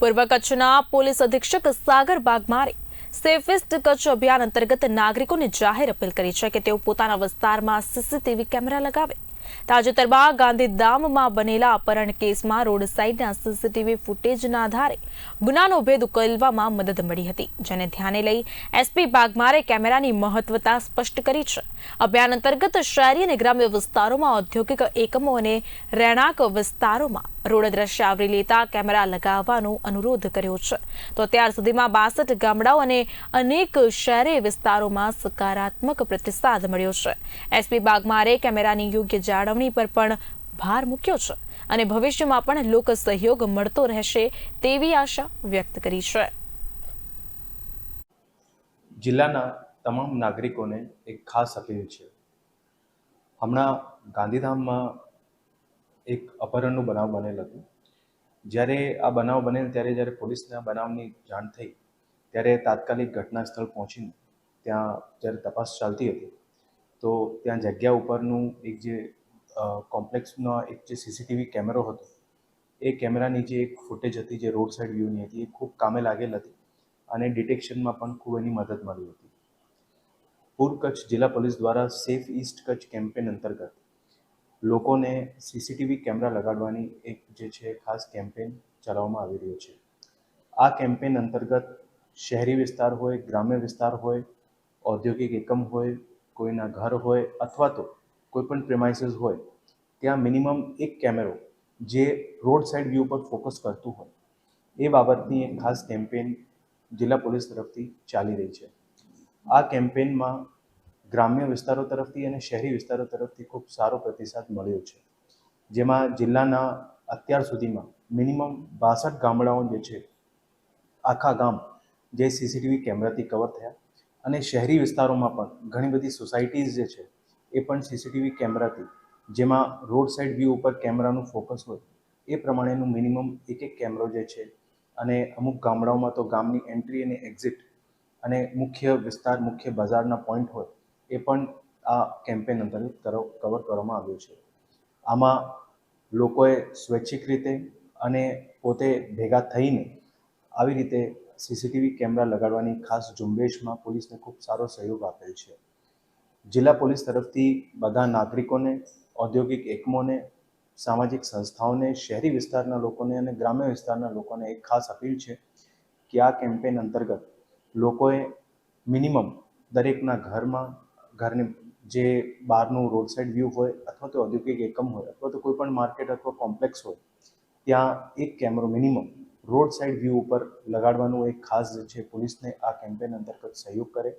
પૂર્વ કચ્છના પોલીસ અધિક્ષક સાગર બાગમારે સેફેસ્ટ કચ્છ અભિયાન અંતર્ગત નાગરિકોને જાહેર અપીલ કરી છે કે તેઓ પોતાના વિસ્તારમાં સીસીટીવી કેમેરા લગાવે. તાજેતરમાં ગાંધીધામમાં બનેલા અપહરણ કેસમાં રોડ સાઇડના સીસીટીવી ફૂટેજના આધારે ગુનાનો ભેદ ઉકેલવામાં મદદ મળી હતી, જેને ધ્યાને લઈ એસપી બાગમારે કેમેરાની મહત્વતા સ્પષ્ટ કરી છે. અભિયાન અંતર્ગત શહેરી અને ગ્રામ્ય વિસ્તારોમાં ઔદ્યોગિક એકમો અને રહેણાંક વિસ્તારોમાં રોડ દ્રશ્ય આવરી લેતા કેમેરા લગાવવાનો અનુરોધ કર્યો છે. તો અત્યાર સુધીમાં બાસઠ ગામડાઓ અને અનેક શહેરી વિસ્તારોમાં સકારાત્મક પ્રતિસાદ મળ્યો છે. એસપી બાગમારે કેમેરાની યોગ્ય જાળવણી પર પણ ભાર મૂક્યો છે અને ભવિષ્યમાં પણ લોક સહયોગ મળતો રહેશે તેવી આશા વ્યક્ત કરી છે. જિલ્લાના તમામ નાગરિકોને એક ખાસ અપીલ છે. હમણાં ગાંધીધામમાં એક અપહરણનું બનાવ બનેલ હતું. જ્યારે આ બનાવ બનેલ, ત્યારે જ્યારે પોલીસને આ બનાવની જાણ થઈ, ત્યારે તાત્કાલિક ઘટના સ્થળ પહોંચીને ત્યાં જ્યારે તપાસ ચાલતી હતી, તો ત્યાં જગ્યા ઉપરનું એક જે કોમ્પ્લેક્સનો એક જે સીસીટીવી કેમેરો હતો, એ કેમેરાની જે એક ફૂટેજ હતી, જે રોડ સાઇડ વ્યૂની હતી, એ ખૂબ કામે લાગેલ હતી અને ડિટેક્શનમાં પણ ખૂબ એની મદદ મળી હતી. પૂર્વ કચ્છ જિલ્લા પોલીસ દ્વારા સેફ ઈસ્ટ કચ્છ કેમ્પેન અંતર્ગત લોકોને સીસીટીવી કેમેરા લગાડવાની એક જે છે, ખાસ કેમ્પેન ચલાવવામાં આવી રહ્યો છે. આ કેમ્પેન અંતર્ગત શહેરી વિસ્તાર હોય, ગ્રામ્ય વિસ્તાર હોય, ઔદ્યોગિક એકમ હોય, કોઈના ઘર હોય અથવા તો કોઈ પણ પ્રેમાઇસીસ હોય, ત્યાં મિનિમમ એક કેમેરો જે રોડ સાઇડ વ્યૂ પર ફોકસ કરતું હોય. એ બાબતની એક ખાસ કેમ્પેન જિલ્લા પોલીસ તરફથી ચાલી રહી છે. આ કેમ્પેનમાં ગ્રામ્ય વિસ્તારો તરફથી અને શહેરી વિસ્તારો તરફથી ખૂબ સારો પ્રતિસાદ મળ્યો છે. જેમાં જિલ્લાના અત્યાર સુધીમાં મિનિમમ બાસઠ ગામડાઓ જે છે, આખા ગામ જે સીસીટીવી કેમેરાથી કવર થયા. અને શહેરી વિસ્તારોમાં પણ ઘણી બધી સોસાયટીઝ જે છે એ પણ સીસીટીવી કેમેરાથી. જેમાં રોડ સાઇડ વ્યૂ ઉપર કેમેરાનું ફોકસ હોય, એ પ્રમાણેનું મિનિમમ એક એક કેમેરો જે છે, અને અમુક ગામડાઓમાં તો ગામની એન્ટ્રી અને એક્ઝિટ અને મુખ્ય વિસ્તાર, મુખ્ય બજારના પોઈન્ટ હોય, એ પણ આ કેમ્પેન અંતર્ગત કવર કરવામાં આવ્યું છે. આમાં લોકોએ સ્વૈચ્છિક રીતે અને પોતે ભેગા થઈને આવી રીતે સીસીટીવી કેમેરા લગાડવાની ખાસ ઝુંબેશમાં પોલીસને ખૂબ સારો સહયોગ આપેલ છે. જિલ્લા પોલીસ તરફથી બધા નાગરિકોને, ઔદ્યોગિક એકમોને, સામાજિક સંસ્થાઓને, શહેરી વિસ્તારના લોકોને અને ગ્રામ્ય વિસ્તારના લોકોને એક ખાસ અપીલ છે કે આ કેમ્પેન અંતર્ગત લોકોએ મિનિમમ દરેકના ઘરમાં, ઘરની જે બહારનું રોડ સાઇડ વ્યૂ હોય અથવા તો ઔદ્યોગિક એકમ હોય અથવા તો કોઈ પણ માર્કેટ અથવા કોમ્પ્લેક્સ હોય, ત્યાં એક કેમેરો મિનિમમ રોડ સાઇડ વ્યૂ ઉપર લગાડવાનું એક ખાસ જે છે પોલીસને આ કેમ્પેન અંતર્ગત સહયોગ કરે.